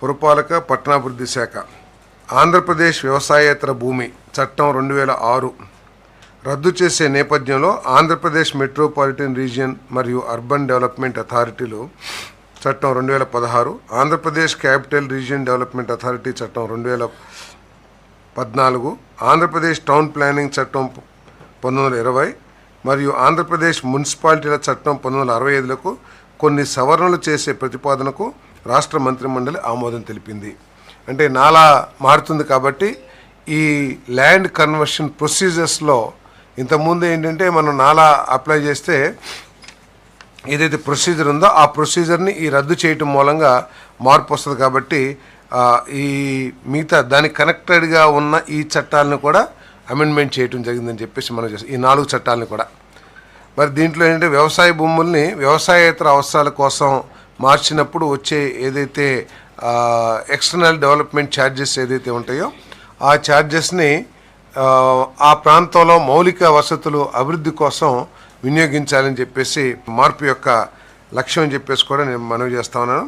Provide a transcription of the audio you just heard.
పురపాలక పట్టణాభివృద్ధి శాఖ. ఆంధ్రప్రదేశ్ వ్యవసాయేతర భూమి చట్టం రెండు వేల ఆరు. రద్దు చేసే నేపథ్యంలో ఆంధ్రప్రదేశ్ మెట్రోపాలిటన్ రీజియన్ మరియు అర్బన్ డెవలప్మెంట్ అథారిటీలు చట్టం రెండు వేల పదహారు Andhra Pradesh capital region development authority చట్టం రెండు వేల పద్నాలుగు ఆంధ్రప్రదేశ్ టౌన్ ప్లానింగ్ చట్టం పంతొమ్మిది వందల ఇరవై మరియు ఆంధ్రప్రదేశ్ మున్సిపాలిటీల చట్టం పంతొమ్మిది వందల అరవై ఐదులకు కొన్ని సవరణలు చేసే ప్రతిపాదనకు రాష్ట్ర మంత్రిమండలి ఆమోదం తెలిపింది. అంటే నాలా మారుతుంది కాబట్టి ఈ ల్యాండ్ కన్వర్షన్ ప్రొసీజర్స్లో ఇంతకుముందు ఏంటంటే మనం నాలా అప్లై చేస్తే ఏదైతే ప్రొసీజర్ ఉందో ఆ ప్రొసీజర్ని ఈ రద్దు చేయటం మూలంగా మార్పు వస్తుంది కాబట్టి ఈ మిగతా దానికి కనెక్టెడ్గా ఉన్న ఈ చట్టాలను కూడా అమెండ్మెంట్ చేయటం జరిగిందని చెప్పేసి మనం చేస్తాం. ఈ నాలుగు చట్టాలను కూడా. మరి దీంట్లో ఏంటంటే వ్యవసాయ భూముల్ని వ్యవసాయేతర అవసరాల కోసం మార్చినప్పుడు వచ్చే ఏదైతే ఎక్స్టర్నల్ డెవలప్మెంట్ ఛార్జెస్ ఏదైతే ఉంటాయో ఆ ఛార్జెస్ని ఆ, ప్రాంతంలో మౌలిక వసతులు అభివృద్ధి కోసం వినియోగించాలని చెప్పేసి మార్పు యొక్క లక్ష్యం చెప్పేసి కూడా నేను మనవి చేస్తా ఉన్నాను.